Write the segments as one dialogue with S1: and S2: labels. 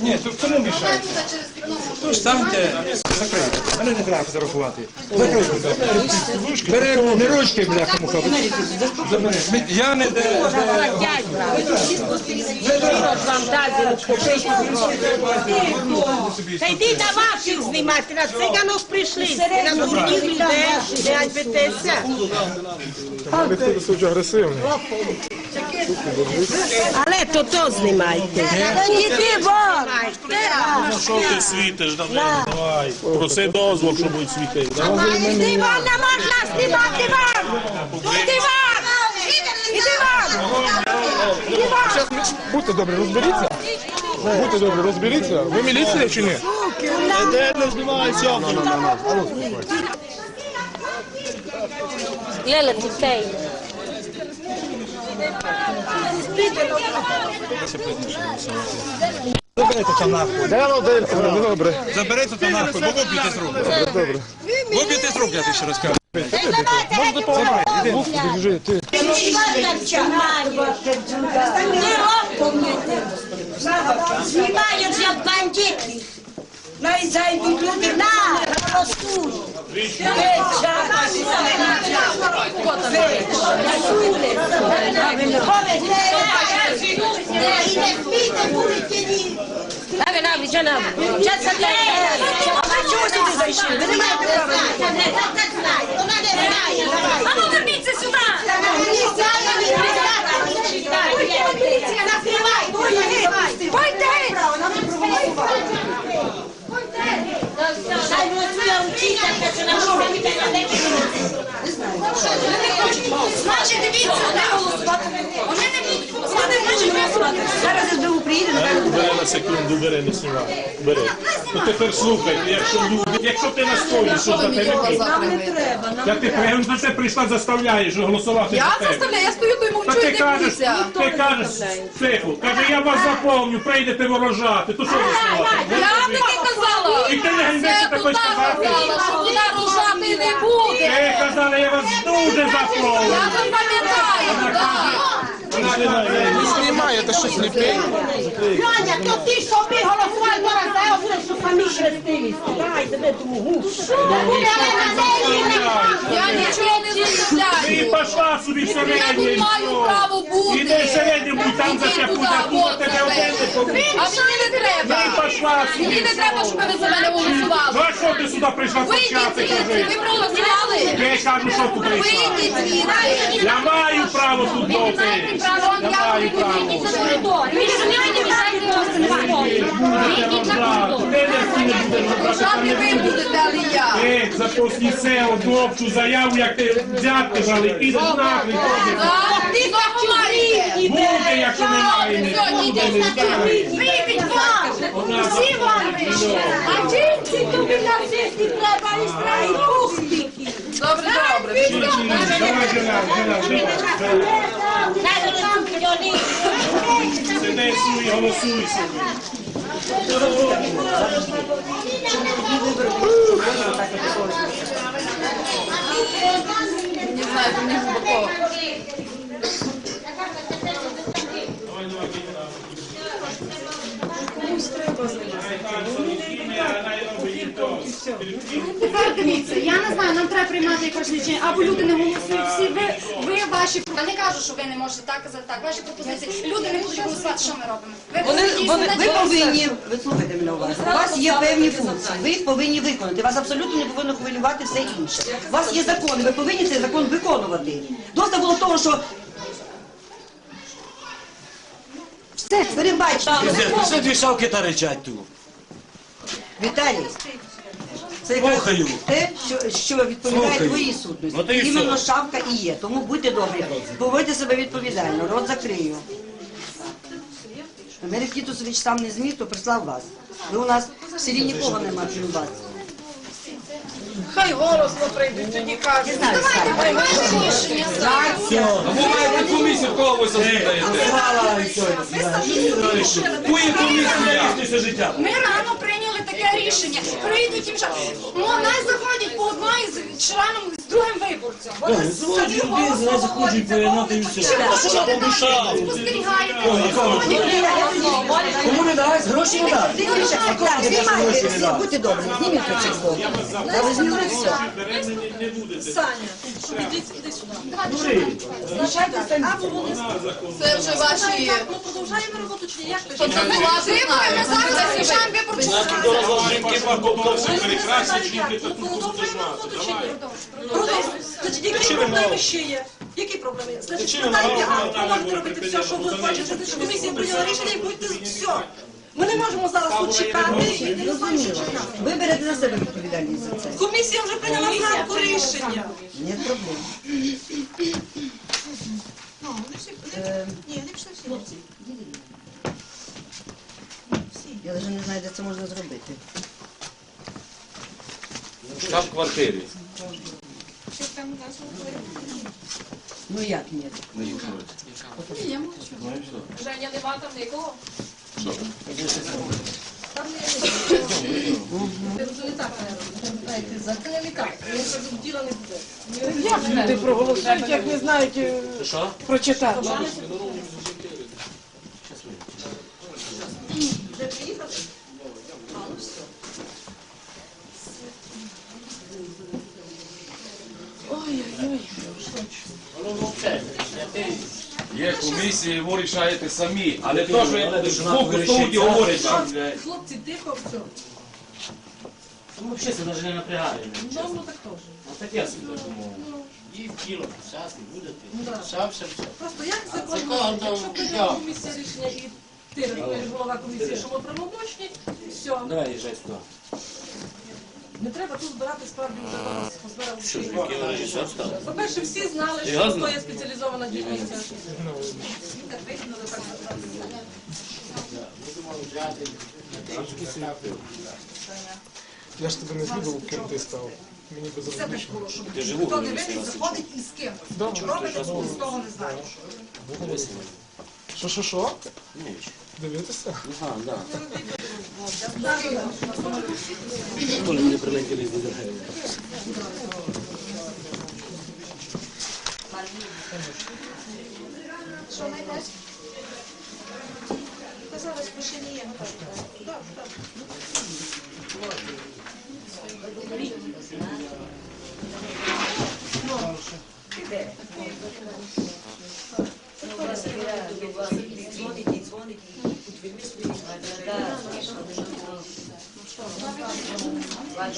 S1: Ні, то кому мішає? Тож станьте, закрийте. Мене не треба фотографувати. Закрийте. Бери, не ручки, бляха, муха. Забери. Ми- Я не... де-
S2: Та йди на ваших знімати, на циганов прийшли, на дурних людей, не ганьбитеся.
S3: Ти досить агресивний.
S2: Але то то знімайте. Іди вон!
S4: Ну що ти світиш? Давай, давай. Проси дозвол, що будуть світити.
S2: Іди вон, не можна знімати вам! Іди вон! Іди вон! Іди вон!
S3: Будьте добрі, розберіться. Будьте добрі, розберіться. Ви міліція чи ні?
S4: Де не знімай сьогодні?
S5: Lele, ti sei.
S1: Заберите там нахуй.
S3: Ну добре.
S1: Заберите там нахуй, бо виб'єте з рук.
S3: Добре.
S1: Виб'єте з рук, я тобі ще раз кажу.
S3: Можна допомагати. Біжи, ти.
S2: Знімають як бандити. Най зайдуть люди на ростуть.
S5: Dai, no, vicino. Già
S2: А чого сюди зайшли? Ви не маєте права.
S5: А ну верніться сюди!
S2: Значить, дивіться, не голосувати. Вони не будуть голосувати, вони не голосувати. Зараз СБУ приїде,
S4: Бери на секунду, бери, не знімай. Бери. Ну тепер слухай, якщо люди, якщо ти настоїш, що за тебе
S6: Нам не треба. Нам
S4: Я ти прямо за це прийшла, заставляєш голосувати
S6: я
S4: за тебе.
S6: заставляю, я стою то й мовчу
S4: Та ти
S6: і
S4: кажеш,
S6: дивлюся.
S4: ти кажеш, тихо, каже, я вас заповню, прийдете ворожати, то що ви сказали?
S6: Я вам таки казала.
S4: І ти не ганьбишся
S6: Це
S4: такої
S6: туди
S4: сказати?
S6: казала, що туди не буде.
S4: Ви казали, я вас дуже запрошую.
S6: Я запам'ятаю, так.
S3: Знімає, ти що сліпий?
S2: Льоня, то ти собі голосував зараз, дай оце, що самі хрестились. Дай тебе тому гушу.
S6: Я нічого не
S4: Ти
S6: заставляю.
S4: пішла собі
S6: Я тут маю право бути.
S4: Іди середньому, там за тебе буде,
S6: от
S4: тебе
S6: тебе.
S4: один не.
S6: А мені не треба.
S4: Ти пішла
S6: Мені не треба, щоб ви за мене
S4: Ну а що ти сюди прийшла
S6: Вийдіть
S4: почати,
S6: звідси, ви проголосували.
S4: Я кажу, що тут прийшла. Я маю право тут бути.
S6: Право,
S4: Я маю право. Ти запусти село, добчу заяву, як ти взятки брали, підеш нахрен.
S6: Ти маєте.
S4: Буде, якщо немає,
S6: Все,
S4: не буде, не знаю.
S2: Вийдіть вон! Всі! А жінці тобі нацисти треба і пустики!
S6: Добре, добре.
S4: Сиди і голосуй собі.
S6: Не знаю, мені глибоко.
S7: Тепер дивіться, я не знаю, нам треба приймати якось рішення. Або люди не голосують всі, ви, ви ваші
S8: Я не кажу, що ви не можете так казати, так, ваші пропозиції. Люди не будуть голосувати, що ми робимо? Ви
S9: Вони,
S8: повинні
S9: вони, ви повинні, ви слухайте мене уважно, у вас є певні функції, ви їх повинні виконати. Вас абсолютно не повинно хвилювати все інше. У вас є закон, ви повинні цей закон виконувати. Доста було того, що... Все, перебачте.
S10: Що дві шавки та речать тут?
S9: Віталій, це якраз
S10: Слухаю.
S9: те, що, що відповідає
S10: Слухаю.
S9: твоїй сутності.
S10: Ну, то і
S9: Іменно
S10: все.
S9: шапка і є. Тому будьте добрі, поводьте себе відповідально, рот закрию. Мерех Тітусович сам не зміг, то прислав вас. Ви у нас в селі нікого нема, крім вас.
S6: Хай голосно прийдуть, тоді кажуть.
S10: Ви маєте комісію кого ви составляєте? Кує комісія лічніше життя.
S8: Ми рано рішення. Прийдуть їм Ну, нас заходять по одному з членом з другим виборцем.
S10: Зводять людей, зразу хочуть поєднати і все.
S8: Спостерігаєте.
S10: Кому не дасть?
S9: Гроші не дали. Так, знімайте, всі, будьте добрі, зніміть це число. Та ви все.
S4: Не.
S6: Саня, ідіть іди сюди.
S2: Це вже ваші...
S6: Ну продовжаємо роботу чи? Як
S2: ми зараз захищаємо виборчу
S4: жінки побудовся перекрасять жінки та
S6: Ну,
S4: тут
S6: роботу чи ні? Продовжуємо. Значить, які проблеми ще є? Які проблеми? Значить, питайте, а ви можете робити все, що ви хочете, що комісія прийняла рішення і будьте все. Ми не можемо зараз тут чекати чекати.
S9: Ви берете на себе відповідальність за це.
S6: Комісія вже прийняла зранку рішення.
S9: Нет проблем. Е, Я навіть не знаю, де це можна зробити.
S10: В штаб-квартирі.
S9: Ну як ні?
S5: Женя, нема там нікого?
S6: Люди проголосують, як не знають прочитати.
S10: Є комісії, ви рішаєте самі, а не то, що я з боку стоїть і говорить. що, блядь.
S6: Хлопці, тихо, все.
S11: Ну, взагалі, це навіть не напрягає.
S6: Ну, ну так теж.
S11: А так я собі так думав.
S12: І в тіло писати будете.
S6: Да.
S12: Все, все, все.
S6: Просто як закон
S12: Закон,
S6: якщо прийняла комісія рішення і ти, як голова комісії, що ми правомочні, все.
S11: Давай, їжджай сюди.
S6: Не треба тут збирати справді закон, позбирати? По-перше, всі знали, що то є спеціалізована дільниця.
S3: Я ж тебе не звідав, ким ти став. Мені без
S6: Це так було, щоб
S11: Ти живу
S6: хто не винен, заходить і з ким. Що робить, з того не знає.
S3: Що, що, що? Дивитися?
S11: Ага, да. Коли мене прилетіли з
S6: Що знайдеш? Казали, що ще не є. Так, так.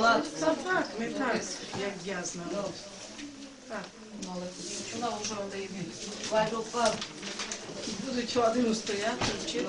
S6: Так, так, не так, як я знала. Так, вона вже одає Будуть один стояти, вчити.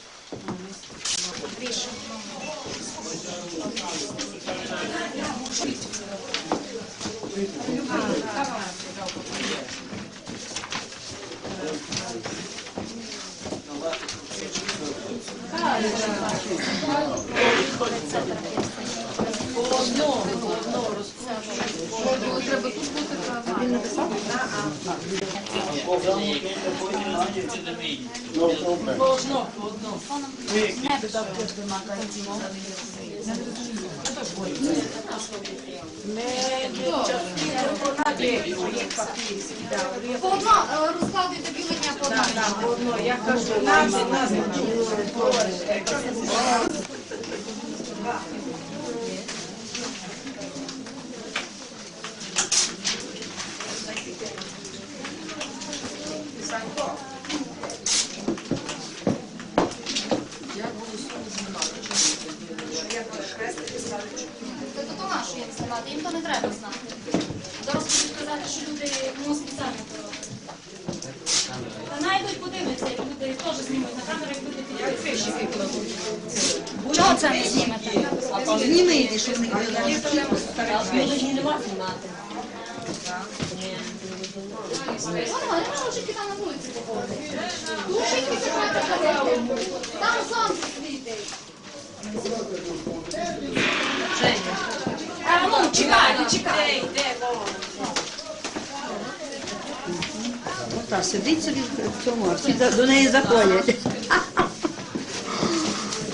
S6: голосує. По одно, по одно.
S2: По одно е, розкладуйте бюлетня по одному.
S6: Я кажу, нас, нас.
S2: Це то нашу їм знімати, їм то не треба знати. Зараз будуть казати, що люди ну, спеціально то роблять. Та найдуть подивляться, як люди теж знімуть на камеру, як підійдуть. Чого це не знімете?
S9: Знімайте, щоб не
S5: знімати.
S2: Не можуть там сонце світить.
S8: А чекайте, чекайте.
S9: Так, сидить собі в цьому, а всі до неї заходять.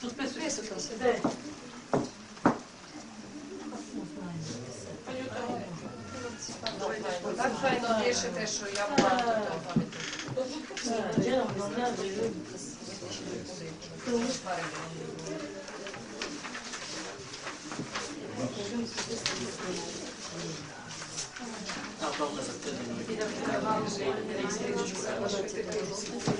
S8: Sus pessoas estão se
S11: dando. Značajno riješite što ja moram to
S5: pametiti. Hvala.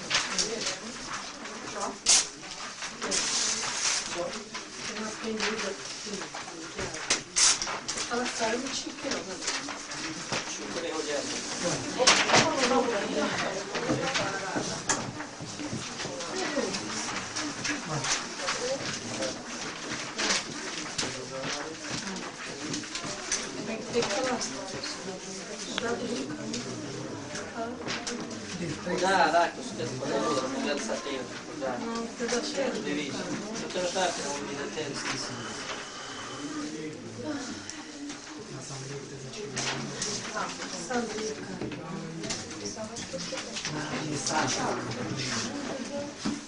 S5: Caraca, eu esqueci fazer outra,
S11: não quero essa tela. Já. Não, porque eu já chego. Dirige. Eu tenho que dar uma medida até, esqueci.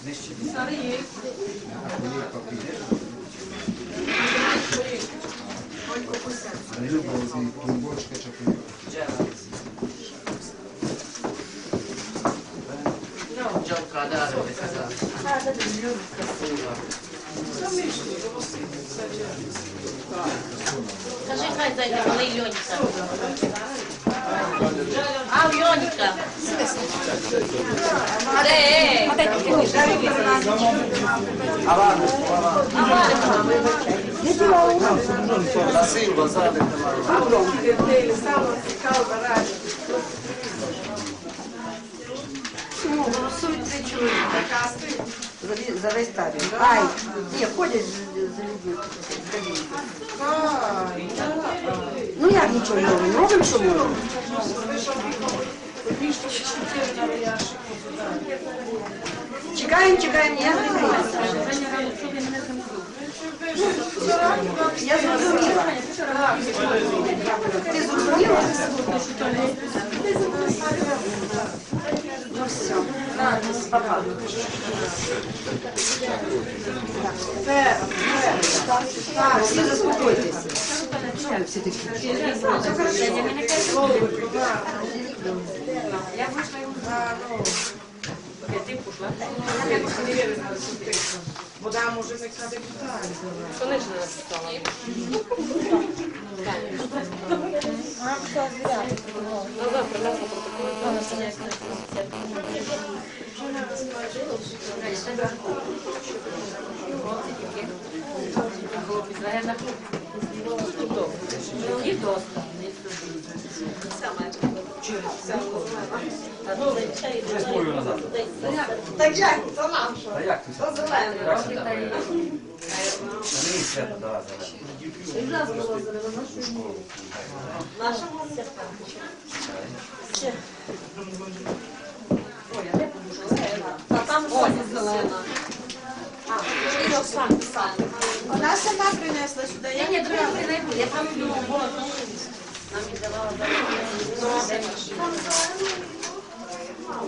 S11: Neste dia. Sarei. non mi alza tempo, dai. Devi. Tutto lo fate, non mi date stessi. Già un cadavere, cadavere.
S8: Скажи, хай зайде, коли Йоніка. А, у Йоніка.
S11: La Silva, sa
S9: Ну, голосують три чоловіка. За, ві- за весь табір. Ай, ні, ходять за людьми. Ну як нічого не робимо? Робимо, що можемо. Чекаємо, чекаємо, ніяк не. Я зрозуміла. Ти зрозуміла? Ну все. Папа. Так, всі заспокойтеся. Що ви всі такі?
S5: Вода може не депутати.
S6: Так як, то наша. То зелена. Наша А там Оля зелена. І Оксана саме. Вона сама принесла сюди. Я не принесла. Я там думала, нам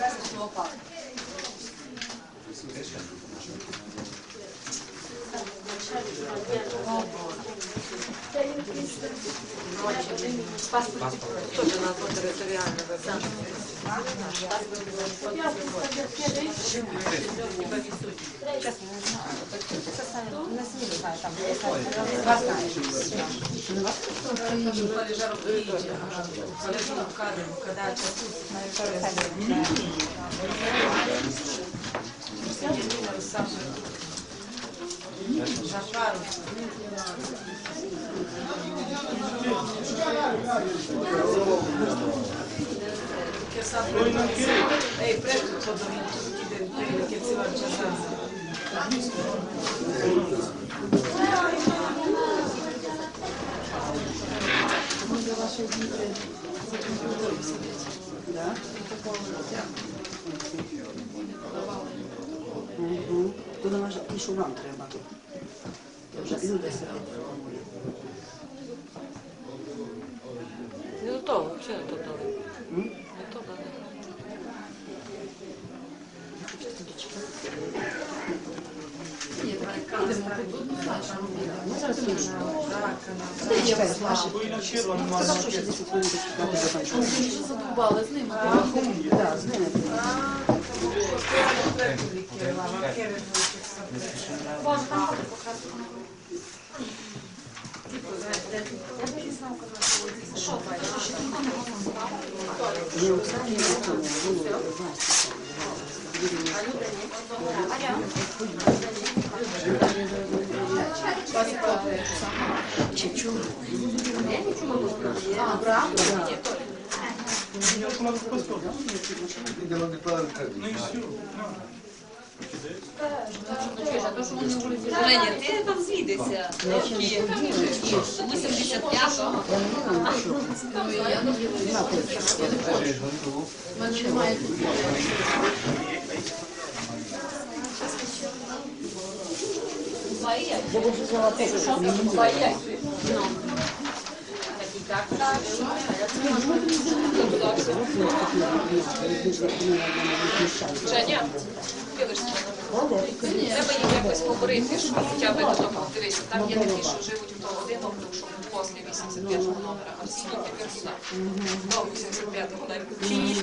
S6: Različno opalno. Віддавала.
S11: Тоже на то територіальне Ej, preko to do ide prilike cijela časa.
S9: То не може, і що вам треба. Вже люди себе.
S11: Не до того, взагалі не до того. Не то, да.
S9: Сказав, що 60 хвилин без закінчити.
S5: Задовбали з ними.
S9: Так, з ними.
S5: Боже, там фото покрасти. Що це? Ще ніхто не голосував?
S9: Ні, Оксані не було, було, власне.
S5: Аря?
S9: Чи чули?
S5: А, правда?
S11: Женя, ти там звідися. Які? 85-го.
S5: В мене немає
S11: Женя, треба їм якось говорити, що хоча б до того, дивися, там є такі, що живуть у того округ що після 85-го номера, а всі тільки тепер сюди. До 85-го, дай.